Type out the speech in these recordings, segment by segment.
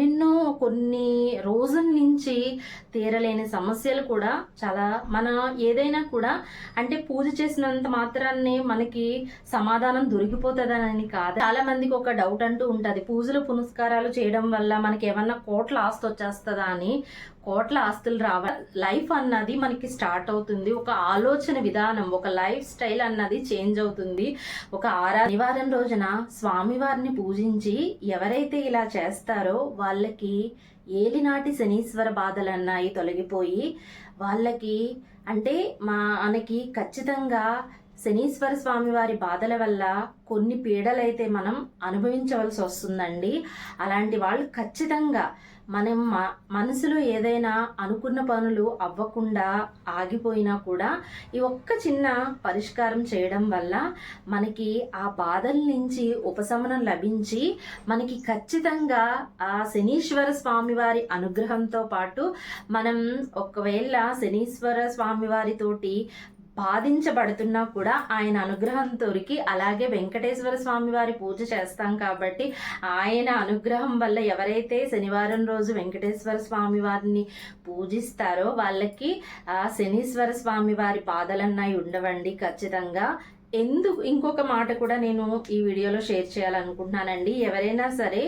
ఎన్నెన్నో కొన్ని రోజుల నుంచి తీరలేని సమస్యలు కూడా చాలా మన ఏదైనా కూడా అంటే పూజ చేసినంత మాత్రాన్ని మనకి సమాధానం దొరికిపోతుందని కాదు. చాలా మందికి ఒక డౌట్ అంటూ ఉంటుంది. పూజలు పునస్కారాలు చేయడం వల్ల మనకి ఏమన్నా కోట్ల ఆస్తి వచ్చేస్తుందా అని కోట్ల ఆస్తులు రావ లైఫ్ అన్నది మనకి స్టార్ట్ అవుతుంది. ఒక ఆలోచన విధానం ఒక లైఫ్ స్టైల్ అన్నది చేంజ్ అవుతుంది. ఒక ఆరా రోజున స్వామివారిని పూజించి ఎవరైతే ఇలా చేస్తారో వాళ్ళకి ఏలినాటి శనీశ్వర బాధలు అన్నాయి తొలగిపోయి వాళ్ళకి అంటే మా మనకి ఖచ్చితంగా శనీశ్వర స్వామి వారి బాధల వల్ల కొన్ని పీడలైతే మనం అనుభవించవలసి వస్తుందండి. అలాంటి వాళ్ళు ఖచ్చితంగా మనం మ- మనసులో ఏదైనా అనుకున్న పనులు అవ్వకుండా ఆగిపోయినా కూడా ఈ ఒక్క చిన్న పరిష్కారం చేయడం వల్ల మనకి ఆ బాధల నుంచి ఉపశమనం లభించి మనకి ఖచ్చితంగా ఆ శనీశ్వర స్వామి వారి అనుగ్రహంతో పాటు మనం ఒకవేళ శనీశ్వర స్వామి వారితోటి బాధించబడుతున్నా కూడా ఆయన అనుగ్రహం దొరికి అలాగే వెంకటేశ్వర స్వామి వారి పూజ చేస్తాం కాబట్టి ఆయన అనుగ్రహం వల్ల ఎవరైతే శనివారం రోజు వెంకటేశ్వర స్వామి వారిని పూజిస్తారో వాళ్ళకి ఆ శనీశ్వర స్వామి వారి బాధలన్నాయి ఉండవండి ఖచ్చితంగా. ఎందుకు ఇంకొక మాట కూడా నేను ఈ వీడియోలో షేర్ చేయాలనుకుంటున్నానండి. ఎవరైనా సరే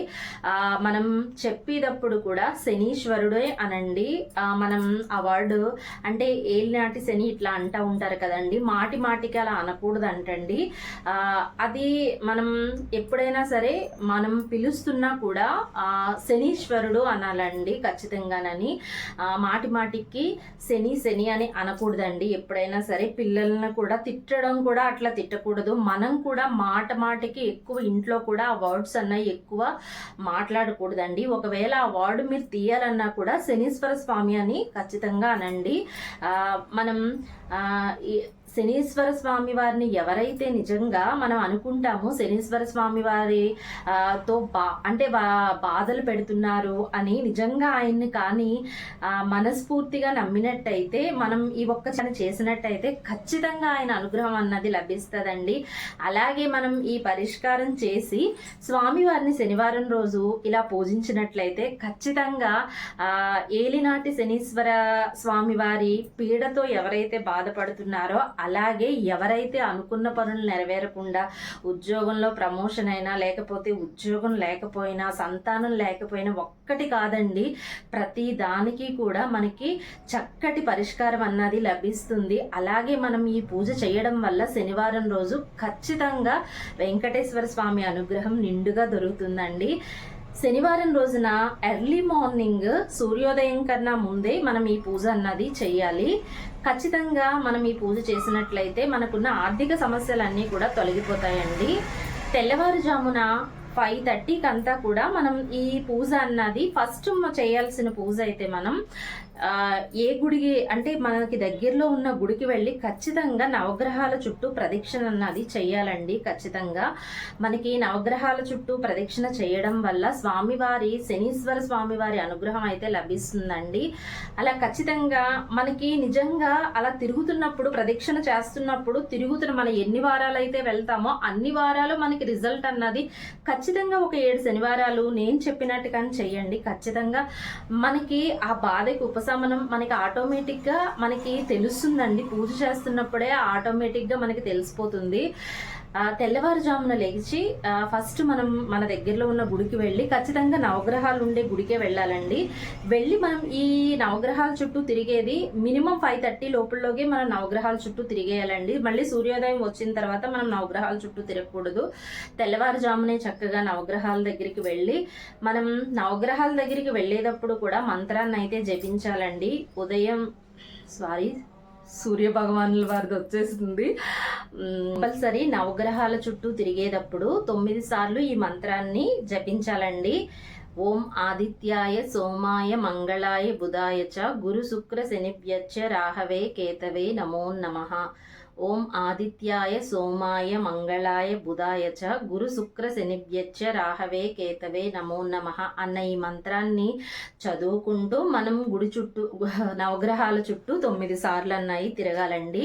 మనం చెప్పేటప్పుడు కూడా శనీశ్వరుడే అనండి. మనం ఆ వర్డ్ అంటే ఏలినాటి శని ఇట్లా అంటా ఉంటారు కదండి. మాటి మాటికి అలా అనకూడదు అంటండి అది మనం ఎప్పుడైనా సరే మనం పిలుస్తున్నా కూడా శనీశ్వరుడు అనాలండి ఖచ్చితంగానని. మాటి మాటికి శని శని అని అనకూడదండి. ఎప్పుడైనా సరే పిల్లల్ని కూడా తిట్టడం కూడా అట్లా తిట్టకూడదు. మనం కూడా మాట మాటకి ఎక్కువ ఇంట్లో కూడా ఆ వర్డ్స్ అన్నవి ఎక్కువ మాట్లాడకూడదండి. ఒకవేళ ఆ వర్డ్ మీరు తీయాలన్నా కూడా శనీశ్వర స్వామి అని ఖచ్చితంగా అనండి. మనం శనీశ్వర స్వామి వారిని ఎవరైతే నిజంగా మనం అనుకుంటామో శనీశ్వర స్వామి వారి తో బా అంటే బా బాధలు పెడుతున్నారు అని నిజంగా ఆయన్ని కానీ మనస్ఫూర్తిగా నమ్మినట్టయితే మనం ఈ ఒక్క చన చేసినట్టయితే ఖచ్చితంగా ఆయన అనుగ్రహం అన్నది లభిస్తుందండి. అలాగే మనం ఈ పరిష్కారం చేసి స్వామివారిని శనివారం రోజు ఇలా పూజించినట్లయితే ఖచ్చితంగా ఏలినాటి శనీశ్వర స్వామివారి పీడతో ఎవరైతే బాధపడుతున్నారో అలాగే ఎవరైతే అనుకున్న పనులు నెరవేరకుండా ఉద్యోగంలో ప్రమోషన్ అయినా లేకపోతే ఉద్యోగం లేకపోయినా సంతానం లేకపోయినా ఒక్కటి కాదండి ప్రతి దానికి కూడా మనకి చక్కటి పరిష్కారం అన్నది లభిస్తుంది. అలాగే మనం ఈ పూజ చేయడం వల్ల శనివారం రోజు ఖచ్చితంగా వెంకటేశ్వర స్వామి అనుగ్రహం నిండుగా దొరుకుతుందండి. శనివారం రోజున ఎర్లీ మార్నింగ్ సూర్యోదయం కన్నా ముందే మనం ఈ పూజ అన్నది చేయాలి ఖచ్చితంగా మనం ఈ పూజ చేసినట్లయితే మనకున్న ఆర్థిక సమస్యలన్నీ కూడా తొలగిపోతాయండి. తెల్లవారుజామున ఫైవ్ థర్టీకి అంతా కూడా మనం ఈ పూజ అన్నది ఫస్ట్ చేయాల్సిన పూజ అయితే మనం ఏ గుడికి అంటే మనకి దగ్గరలో ఉన్న గుడికి వెళ్ళి ఖచ్చితంగా నవగ్రహాల చుట్టూ ప్రదక్షిణ అన్నది చేయాలండి ఖచ్చితంగా. మనకి నవగ్రహాల చుట్టూ ప్రదక్షిణ చేయడం వల్ల స్వామివారి శనీశ్వర స్వామివారి అనుగ్రహం అయితే లభిస్తుందండి. అలా ఖచ్చితంగా మనకి నిజంగా అలా తిరుగుతున్నప్పుడు ప్రదక్షిణ చేస్తున్నప్పుడు తిరుగుతున్న మనం ఎన్ని వారాలు అయితే వెళ్తామో అన్ని వారాలు మనకి రిజల్ట్ అన్నది ఖచ్చితంగా ఒక ఏడు శనివారాలు నేను చెప్పినట్టుగానే చెయ్యండి. ఖచ్చితంగా మనకి ఆ బాధకి ఉపశమనం మనకి ఆటోమేటిక్గా మనకి తెలుస్తుందండి. పూజ చేస్తున్నప్పుడే ఆటోమేటిక్గా మనకి తెలిసిపోతుంది. తెల్లవారుజామున లేచి ఫస్ట్ మనం మన దగ్గరలో ఉన్న గుడికి వెళ్ళి ఖచ్చితంగా నవగ్రహాలు ఉండే గుడికే వెళ్ళాలండి. వెళ్ళి మనం ఈ నవగ్రహాల చుట్టూ తిరిగేది మినిమం ఫైవ్ థర్టీ లోపలలోగే మనం నవగ్రహాల చుట్టూ తిరిగేయాలండి. మళ్ళీ సూర్యోదయం వచ్చిన తర్వాత మనం నవగ్రహాల చుట్టూ తిరగకూడదు. తెల్లవారుజామునే చక్కగా నవగ్రహాల దగ్గరికి వెళ్ళి మనం నవగ్రహాల దగ్గరికి వెళ్ళేటప్పుడు కూడా మంత్రాన్ని అయితే జపించాలండి. ఉదయం సారీ సూర్య భగవానుల వారిది వచ్చేస్తుంది కంపల్సరీ నవగ్రహాల చుట్టూ తిరిగేటప్పుడు తొమ్మిది సార్లు ఈ మంత్రాన్ని జపించాలండి. ఓం ఆదిత్యాయ సోమాయ మంగళాయ బుధాయ చ గురు శుక్ర శనిభ్యచ్చ రాహవే కేతవే నమో నమః. ఓం ఆదిత్యాయ సోమాయ మంగళాయ బుధాయ చ గురు శుక్ర శనిభ్యచ్చ రాహవే కేతవే నమో నమః అన్న ఈ మంత్రాన్ని చదువుకుంటూ మనం గుడి చుట్టూ నవగ్రహాల చుట్టూ తొమ్మిది సార్లు అన్నాయి తిరగాలండి.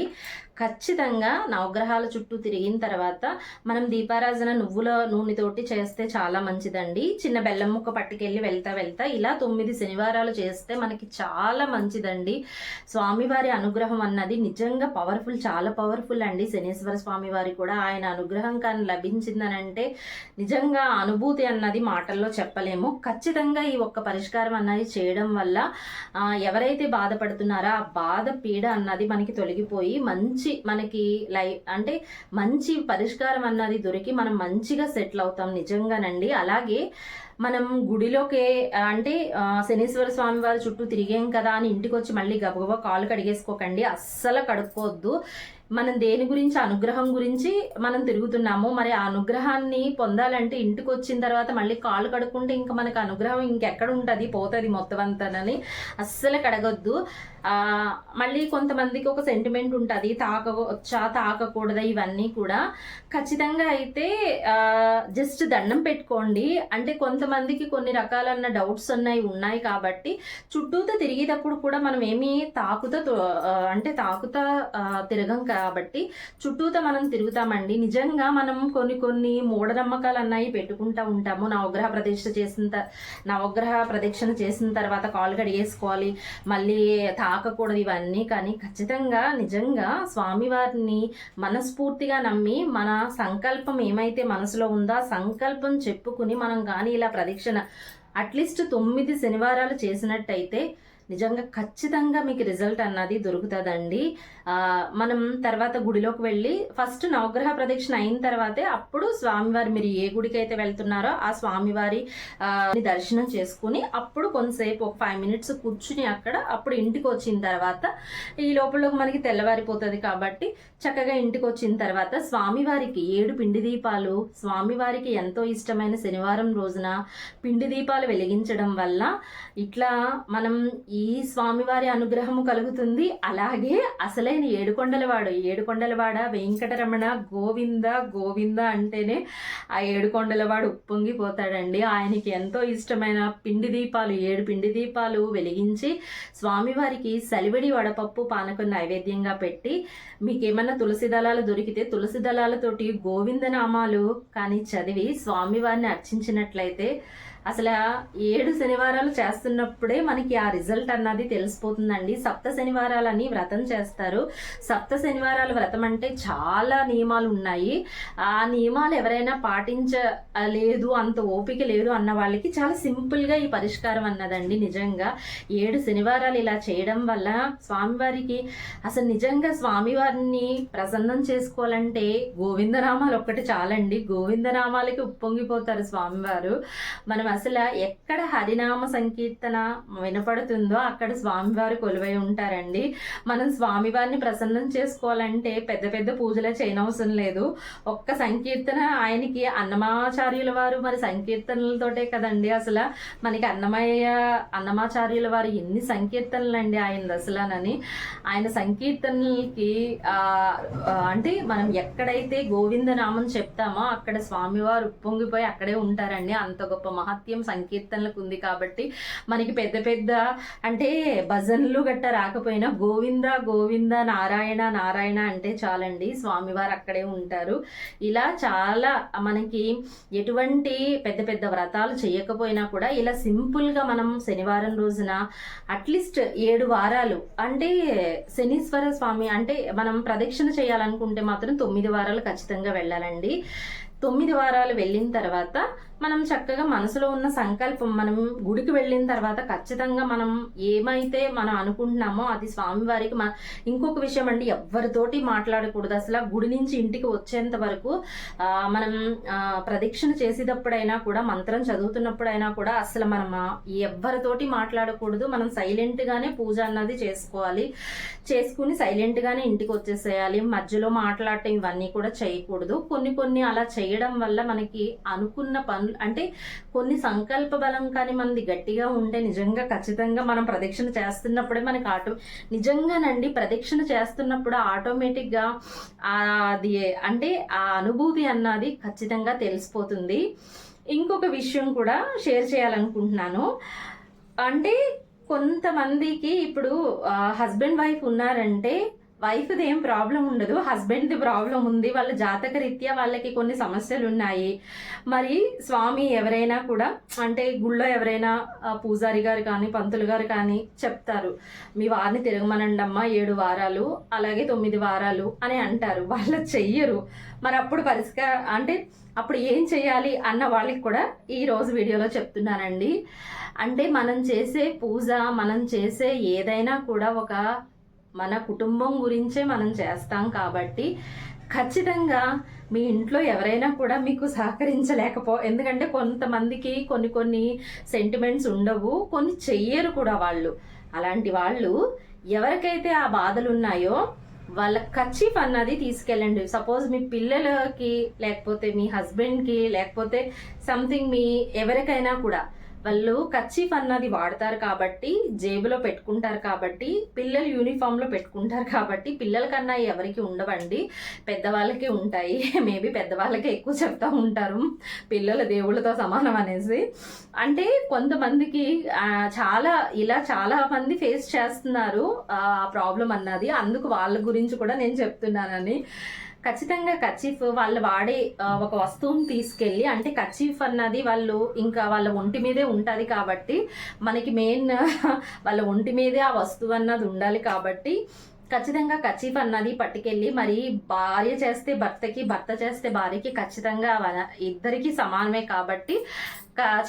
ఖచ్చితంగా నవగ్రహాల చుట్టూ తిరిగిన తర్వాత మనం దీపారాజన నువ్వుల నూనెతోటి చేస్తే చాలా మంచిదండి. చిన్న బెల్లం ముక్క పట్టుకెళ్ళి వెళ్తా వెళ్తా ఇలా తొమ్మిది శనివారాలు చేస్తే మనకి చాలా మంచిదండి. స్వామివారి అనుగ్రహం అన్నది నిజంగా పవర్ఫుల్ చాలా పవర్ఫుల్ అండి. శనీశ్వర స్వామి వారి కూడా ఆయన అనుగ్రహం కానీ లభించిందని అంటే నిజంగా అనుభూతి అన్నది మాటల్లో చెప్పలేము. ఖచ్చితంగా ఈ ఒక్క పరిష్కారం అన్నది చేయడం వల్ల ఎవరైతే బాధపడుతున్నారో ఆ బాధ పీడ అన్నది మనకి తొలగిపోయి మంచి మనకి లై అంటే మంచి పరిష్కారం అన్నది దొరికి మనం మంచిగా సెటిల్ అవుతాం నిజంగానండి. అలాగే మనం గుడిలోకి అంటే శనీశ్వర స్వామి వారి చుట్టూ తిరిగాం కదా అని ఇంటికి వచ్చి మళ్ళీ గబగబా కాలు కడిగేసుకోకండి. అస్సలు కడుక్కోవద్దు. మనం దేని గురించి అనుగ్రహం గురించి మనం తిరుగుతున్నాము మరి ఆ అనుగ్రహాన్ని పొందాలంటే ఇంటికి వచ్చిన తర్వాత మళ్ళీ కాళ్ళు కడుక్కుంటే ఇంకా మనకు అనుగ్రహం ఇంకెక్కడ ఉంటుంది పోతుంది మొత్తం అంతానని అస్సలు కడగొద్దు మళ్ళీ కొంతమందికి ఒక సెంటిమెంట్ ఉంటుంది తాకవచ్చా తాకకూడదా ఇవన్నీ కూడా. ఖచ్చితంగా అయితే జస్ట్ దండం పెట్టుకోండి. అంటే కొంతమందికి కొన్ని రకాలన్న డౌట్స్ ఉన్నాయి ఉన్నాయి కాబట్టి చుట్టూతో తిరిగేటప్పుడు కూడా మనం ఏమీ తాకుతా తో- అంటే తాకుతా తిరగం తిరగం కాబట్టి చుట్టూతో మనం తిరుగుతామండి. నిజంగా మనం కొన్ని కొన్ని మూఢనమ్మకాలు అన్నాయి పెట్టుకుంటా ఉంటాము. నవగ్రహ ప్రదక్షిణ చేసిన నవగ్రహ ప్రదక్షిణ చేసిన తర్వాత కాలు కడిగేసుకోవాలి. మళ్ళీ తాకకూడదు ఇవన్నీ. కానీ ఖచ్చితంగా నిజంగా స్వామివారిని మనస్ఫూర్తిగా నమ్మి మన సంకల్పం ఏమైతే మనసులో ఉందో ఆ సంకల్పం చెప్పుకుని మనం కానీ ఇలా ప్రదక్షిణ అట్లీస్ట్ తొమ్మిది శనివారాలు చేసినట్టయితే నిజంగా ఖచ్చితంగా మీకు రిజల్ట్ అన్నది దొరుకుతుందండి. మనం తర్వాత గుడిలోకి వెళ్ళి ఫస్ట్ నవగ్రహ ప్రదక్షిణ అయిన తర్వాతే అప్పుడు స్వామివారి మీరు ఏ గుడికి అయితే వెళ్తున్నారో ఆ స్వామివారి దర్శనం చేసుకుని అప్పుడు కొంతసేపు ఒక ఫైవ్ మినిట్స్ కూర్చుని అక్కడ అప్పుడు ఇంటికి వచ్చిన తర్వాత ఈ లోపల మనకి తెల్లవారిపోతుంది కాబట్టి చక్కగా ఇంటికి వచ్చిన తర్వాత స్వామివారికి ఏడు పిండి దీపాలు స్వామివారికి ఎంతో ఇష్టమైన శనివారం రోజున పిండి దీపాలు వెలిగించడం వల్ల ఇట్లా మనం ఈ స్వామివారి అనుగ్రహము కలుగుతుంది. అలాగే అసలైన ఏడుకొండలవాడు ఏడుకొండలవాడ వెంకటరమణ గోవింద గోవింద అంటేనే ఆ ఏడుకొండలవాడు ఉప్పొంగిపోతాడండి ఆయనకి ఎంతో ఇష్టమైన పిండి దీపాలు ఏడు పిండి దీపాలు వెలిగించి స్వామివారికి సలివిడి వడపప్పు పానకం నైవేద్యంగా పెట్టి మీకేమన్నా తులసి దళాలు దొరికితే తులసి దళాలతోటి గోవింద నామాలు కానీ చదివి స్వామివారిని అర్చించినట్లయితే అసలు ఏడు శనివారాలు చేస్తున్నప్పుడే మనకి ఆ రిజల్ట్ అన్నది తెలిసిపోతుందండి. సప్త శనివారాలని వ్రతం చేస్తారు. సప్త శనివారాల వ్రతం అంటే చాలా నియమాలు ఉన్నాయి. ఆ నియమాలు ఎవరైనా పాటించలేదు అంత ఓపిక లేదు అన్న వాళ్ళకి చాలా సింపుల్గా ఈ పరిష్కారం అన్నదండి నిజంగా. ఏడు శనివారాలు ఇలా చేయడం వల్ల స్వామివారికి అసలు నిజంగా స్వామివారిని ప్రసన్నం చేసుకోవాలంటే గోవిందనామాలు ఒక్కటి చాలండి. గోవిందనామాలకి ఉప్పొంగిపోతారు స్వామివారు. మనం అసలు ఎక్కడ హరినామ సంకీర్తన వినపడుతుందో అక్కడ స్వామివారు కొలువై ఉంటారండి. మనం స్వామివారిని ప్రసన్నం చేసుకోవాలంటే పెద్ద పెద్ద పూజలే చేయనవసరం లేదు. ఒక్క సంకీర్తన ఆయనకి అన్నమాచార్యుల వారు మరి సంకీర్తనలతోటే కదండి అసలు. మనకి అన్నమయ్య అన్నమాచార్యుల వారు ఎన్ని సంకీర్తనలు అండి ఆయన అసలనని ఆయన సంకీర్తనలకి అంటే మనం ఎక్కడైతే గోవిందనామం చెప్తామో అక్కడ స్వామివారు ఉప్పొంగిపోయి అక్కడే ఉంటారండి. అంత గొప్ప మహత్యం సంకీర్తనలకు ఉంది కాబట్టి మనకి పెద్ద పెద్ద అంటే భజనలు గట్ట రాకపోయినా గోవింద గోవింద నారాయణ నారాయణ అంటే చాలండి. స్వామివారు అక్కడే ఉంటారు. ఇలా చాలా మనకి ఎటువంటి పెద్ద పెద్ద వ్రతాలు చేయకపోయినా కూడా ఇలా సింపుల్గా మనం శనివారం రోజున అట్లీస్ట్ ఏడు వారాలు అంటే శనీశ్వర స్వామి అంటే మనం ప్రదక్షిణ చేయాలనుకుంటే మాత్రం తొమ్మిది వారాలు ఖచ్చితంగా వెళ్ళాలండి. తొమ్మిది వారాలు వెళ్ళిన తర్వాత మనం చక్కగా మనసులో ఉన్న సంకల్పం మనం గుడికి వెళ్ళిన తర్వాత ఖచ్చితంగా మనం ఏమైతే మనం అనుకుంటున్నామో అది స్వామివారికి మన ఇంకొక విషయం అండి ఎవరితోటి మాట్లాడకూడదు. అసలు ఆ గుడి నుంచి ఇంటికి వచ్చేంత వరకు మనం ప్రదక్షిణ చేసేటప్పుడైనా కూడా మంత్రం చదువుతున్నప్పుడైనా కూడా అసలు మనం ఎవ్వరితోటి మాట్లాడకూడదు. మనం సైలెంట్గానే పూజ అన్నది చేసుకోవాలి. చేసుకుని సైలెంట్గానే ఇంటికి వచ్చేసేయాలి. మధ్యలో మాట్లాడటం ఇవన్నీ కూడా చేయకూడదు. కొన్ని కొన్ని అలా చేయ చేయడం వల్ల మనకి అనుకున్న పనులు అంటే కొన్ని సంకల్ప బలం కానీ మనది గట్టిగా ఉంటే నిజంగా ఖచ్చితంగా మనం ప్రదక్షిణ చేస్తున్నప్పుడే మనకి ఆటో నిజంగానండి ప్రదక్షిణ చేస్తున్నప్పుడు ఆటోమేటిక్గా అది అంటే ఆ అనుభూతి అన్నది ఖచ్చితంగా తెలిసిపోతుంది. ఇంకొక విషయం కూడా షేర్ చేయాలనుకుంటున్నాను. అంటే కొంతమందికి ఇప్పుడు హస్బెండ్ వైఫ్ ఉన్నారంటే వైఫ్ది ఏం ప్రాబ్లం ఉండదు హస్బెండ్ది ప్రాబ్లం ఉంది వాళ్ళ జాతక రీత్యా వాళ్ళకి కొన్ని సమస్యలు ఉన్నాయి మరి స్వామి ఎవరైనా కూడా అంటే గుళ్ళో ఎవరైనా పూజారి గారు కానీ పంతులు గారు కానీ చెప్తారు మీ వారిని తిరగమనండి అమ్మా ఏడు వారాలు అలాగే తొమ్మిది వారాలు అని అంటారు. వాళ్ళు చెయ్యరు. మరి అప్పుడు పరిష్కార అంటే అప్పుడు ఏం చేయాలి అన్న వాళ్ళకి కూడా ఈ రోజు వీడియోలో చెప్తున్నానండి. అంటే మనం చేసే పూజ మనం చేసే ఏదైనా కూడా ఒక మన కుటుంబం గురించే మనం చేస్తాం కాబట్టి ఖచ్చితంగా మీ ఇంట్లో ఎవరైనా కూడా మీకు సహకరించలేకపో ఎందుకంటే కొంతమందికి కొన్ని కొన్ని సెంటిమెంట్స్ ఉండవు కొన్ని చెయ్యరు కూడా వాళ్ళు. అలాంటి వాళ్ళు ఎవరికైతే ఆ బాధలు ఉన్నాయో వాళ్ళ కచీఫ్ అన్నది తీసుకెళ్ళండి. సపోజ్ మీ పిల్లలకి లేకపోతే మీ హస్బెండ్కి లేకపోతే సంథింగ్ మీ ఎవరికైనా కూడా. వాళ్ళు కచ్చీఫ్ అన్నది వాడతారు కాబట్టి జేబులో పెట్టుకుంటారు కాబట్టి పిల్లలు యూనిఫామ్లో పెట్టుకుంటారు కాబట్టి పిల్లల కన్నా ఎవరికి ఉండవండి. పెద్దవాళ్ళకే ఉంటాయి. మేబీ పెద్దవాళ్ళకే ఎక్కువ చెప్తా ఉంటారు. పిల్లల దేవుళ్ళతో సమానం అనేసి. అంటే కొంతమందికి చాలా ఇలా చాలా మంది ఫేస్ చేస్తున్నారు ఆ ప్రాబ్లం అన్నది. అందుకు వాళ్ళ గురించి కూడా నేను చెప్తున్నానని. ఖచ్చితంగా కచీఫ్ వాళ్ళు వాడే ఒక వస్తువుని తీసుకెళ్ళి అంటే కచీఫ్ అన్నది వాళ్ళు ఇంకా వాళ్ళ ఒంటి మీదే ఉంటుంది కాబట్టి మనకి మెయిన్ వాళ్ళ ఒంటి మీదే ఆ వస్తువు అన్నది ఉండాలి కాబట్టి ఖచ్చితంగా కచీఫ్ అన్నది పట్టుకెళ్ళి మరి భార్య చేస్తే భర్తకి భర్త చేస్తే భార్యకి ఖచ్చితంగా ఇద్దరికి సమానమే కాబట్టి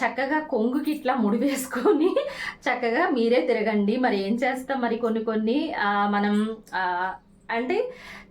చక్కగా కొంగుకి ఇట్లా ముడి వేసుకొని చక్కగా మీరే తిరగండి. మరి ఏం చేస్తాం? మరి కొన్ని కొన్ని మనం అంటే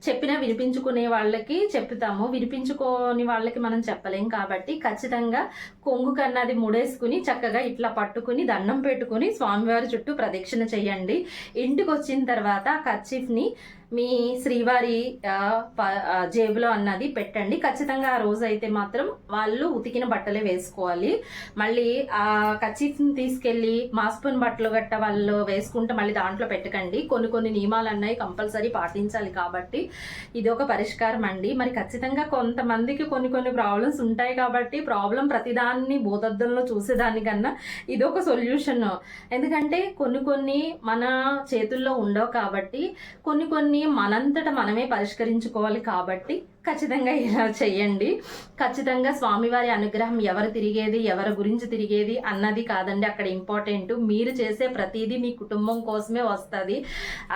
చెప్పినా వినిపించుకునే వాళ్ళకి చెప్తాము. వినిపించుకోని వాళ్ళకి మనం చెప్పలేం కాబట్టి ఖచ్చితంగా కొంగు కన్నది ముడేసుకుని చక్కగా ఇట్లా పట్టుకుని దండం పెట్టుకుని స్వామివారి చుట్టూ ప్రదక్షిణ చేయండి. ఇంటికి వచ్చిన తర్వాత ఆ కర్చీఫ్ని మీ శ్రీవారి ప- జేబులో అన్నది పెట్టండి. ఖచ్చితంగా ఆ రోజు అయితే మాత్రం వాళ్ళు ఉతికిన బట్టలే వేసుకోవాలి. మళ్ళీ ఆ కచ్చిఫ్ని తీసుకెళ్ళి మాస్పూన్ బట్టలు గట్ట వాళ్ళు వేసుకుంటే మళ్ళీ దాంట్లో పెట్టకండి. కొన్ని కొన్ని నియమాలు అన్నాయి కంపల్సరీ పాటించాలి కాబట్టి ఇది ఒక పరిష్కారం అండి. మరి ఖచ్చితంగా కొంతమందికి కొన్ని కొన్ని ప్రాబ్లమ్స్ ఉంటాయి కాబట్టి ప్రాబ్లం ప్రతిదాన్ని భూతద్దంలో చూసేదానికన్నా ఇది ఒక సొల్యూషన్ ఎందుకంటే కొన్ని కొన్ని మన చేతుల్లో ఉండవు కాబట్టి కొన్ని కొన్ని మనంతట మనమే పరిష్కరించుకోవాలి కాబట్టి ఖచ్చితంగా ఇలా చెయ్యండి. ఖచ్చితంగా స్వామివారి అనుగ్రహం ఎవరు తిరిగేది ఎవరి గురించి తిరిగేది అన్నది కాదండి. అక్కడ ఇంపార్టెంట్. మీరు చేసే ప్రతిదీ మీ కుటుంబం కోసమే వస్తుంది.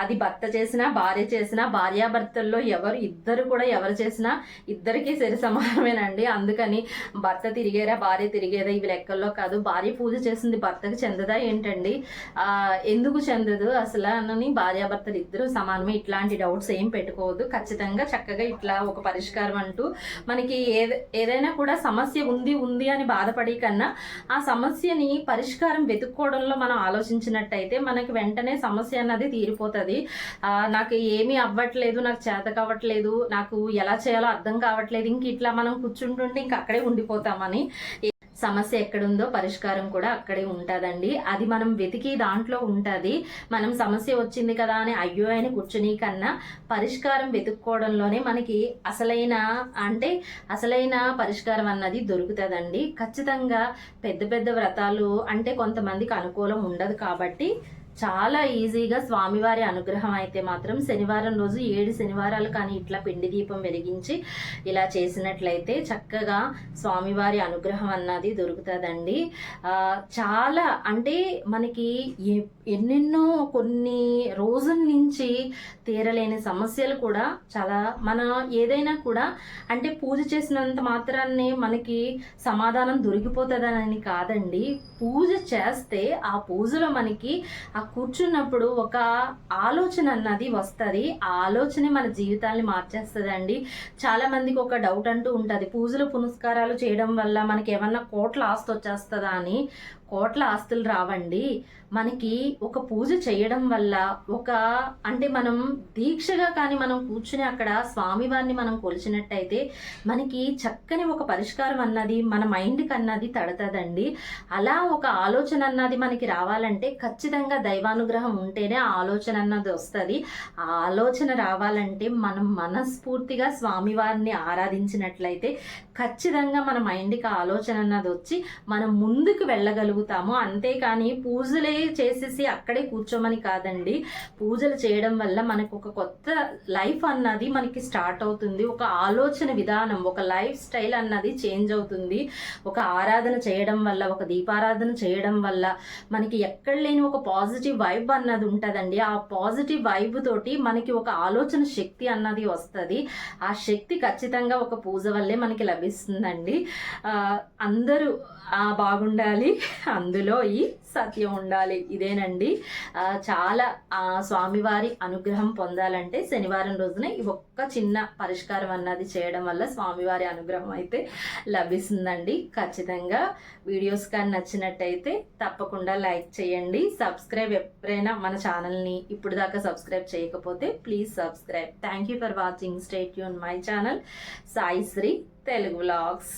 అది భర్త చేసినా భార్య చేసినా భార్యాభర్తల్లో ఎవరు ఇద్దరు కూడా ఎవరు చేసినా ఇద్దరికి సరి సమానమేనండి. అందుకని భర్త తిరిగేరా భార్య తిరిగేదా ఇవి లెక్కల్లో కాదు. భార్య పూజ చేసింది భర్తకు చెందదా ఏంటండి? ఎందుకు చెందదు? అసలు అని భార్యాభర్తలు ఇద్దరు సమానమే. ఇట్లాంటి డౌట్స్ ఏం పెట్టుకోవద్దు. ఖచ్చితంగా చక్కగా ఇట్లా ఒక పరిష్కారం అంటూ మనకి ఏద ఏదైనా కూడా సమస్య ఉంది ఉంది అని బాధపడి కన్నా ఆ సమస్యని పరిష్కారం వెతుక్కోవడంలో మనం ఆలోచించినట్టయితే మనకి వెంటనే సమస్య అన్నది తీరిపోతుంది. నాకు ఏమీ అవ్వట్లేదు నాకు చేత కావట్లేదు నాకు ఎలా చేయాలో అర్థం కావట్లేదు ఇంక ఇట్లా మనం కూర్చుంటుంటే ఇంక అక్కడే ఉండిపోతామని సమస్య ఎక్కడుందో పరిష్కారం కూడా అక్కడే ఉంటుందండి. అది మనం వెతికి దాంట్లో ఉంటుంది. మనం సమస్య వచ్చింది కదా అని అయ్యో అని కూర్చుని కన్నా పరిష్కారం వెతుక్కోవడంలోనే మనకి అసలైన అంటే అసలైన పరిష్కారం అన్నది దొరుకుతుందండి. ఖచ్చితంగా పెద్ద పెద్ద వ్రతాలు అంటే కొంతమందికి అనుకూలం ఉండదు కాబట్టి చాలా ఈజీగా స్వామివారి అనుగ్రహం అయితే మాత్రం శనివారం రోజు ఏడు శనివారాలు కానీ ఇట్లా పిండి దీపం వెలిగించి ఇలా చేసినట్లయితే చక్కగా స్వామివారి అనుగ్రహం అన్నది దొరుకుతుందండి. చాలా అంటే మనకి ఎ- ఎన్నెన్నో కొన్ని రోజుల నుంచి తీరలేని సమస్యలు కూడా చాలా మన ఏదైనా కూడా అంటే పూజ చేసినంత మాత్రాన్నే మనకి సమాధానం దొరికిపోతుందని కాదండి. పూజ చేస్తే ఆ పూజలో మనకి ఆ కూర్చున్నప్పుడు ఒక ఆలోచన అన్నది వస్తుంది. ఆ ఆలోచనే మన జీవితాన్ని మార్చేస్తుందండి. చాలా మందికి ఒక డౌట్ అంటూ ఉంటుంది. పూజలు పునస్కారాలు చేయడం వల్ల మనకి ఏమన్నా కోట్ల ఆస్తి వచ్చేస్తుందా అని? కోట్ల ఆస్తులు రావండి. మనకి ఒక పూజ చేయడం వల్ల ఒక అంటే మనం దీక్షగా కానీ మనం కూర్చుని అక్కడ స్వామివారిని మనం కొలిచినట్టయితే మనకి చక్కని ఒక పరిష్కారం అన్నది మన మైండ్కి అన్నది తడతదండి. అలా ఒక ఆలోచన అన్నది మనకి రావాలంటే ఖచ్చితంగా దైవానుగ్రహం ఉంటేనే ఆలోచన అన్నది వస్తుంది. ఆ ఆలోచన రావాలంటే మనం మనస్ఫూర్తిగా స్వామివారిని ఆరాధించినట్లయితే ఖచ్చితంగా మన మైండ్కి ఆలోచన అన్నది వచ్చి మనం ముందుకు వెళ్ళగలుగుతాము. అంతేకాని పూజలే చేసేసి అక్కడే కూర్చోమని కాదండి. పూజలు చేయడం వల్ల మనకు ఒక కొత్త లైఫ్ అన్నది మనకి స్టార్ట్ అవుతుంది. ఒక ఆలోచన విధానం ఒక లైఫ్ స్టైల్ అన్నది చేంజ్ అవుతుంది. ఒక ఆరాధన చేయడం వల్ల ఒక దీపారాధన చేయడం వల్ల మనకి ఎక్కడ లేని ఒక పాజిటివ్ వైబ్ అన్నది ఉంటుందండి. ఆ పాజిటివ్ వైబ్ తోటి మనకి ఒక ఆలోచన శక్తి అన్నది వస్తుంది. ఆ శక్తి ఖచ్చితంగా ఒక పూజ వల్లే మనకి లభిస్తుందండి. అందరూ బాగుండాలి. అందులో ఈ సత్యం ఉండాలి. ఇదేనండి. చాలా స్వామివారి అనుగ్రహం పొందాలంటే శనివారం రోజున ఈ ఒక్క చిన్న పరిష్కారం అన్నది చేయడం వల్ల స్వామివారి అనుగ్రహం అయితే లభిస్తుందండి. ఖచ్చితంగా వీడియోస్ కానీ నచ్చినట్టయితే తప్పకుండా లైక్ చేయండి. సబ్స్క్రైబ్ ఎప్పుడైనా మన ఛానల్ని ఇప్పుడు దాకా సబ్స్క్రైబ్ చేయకపోతే please subscribe. Thank you for watching. Stay Yoon my channel. Saisri Telugu vlogs.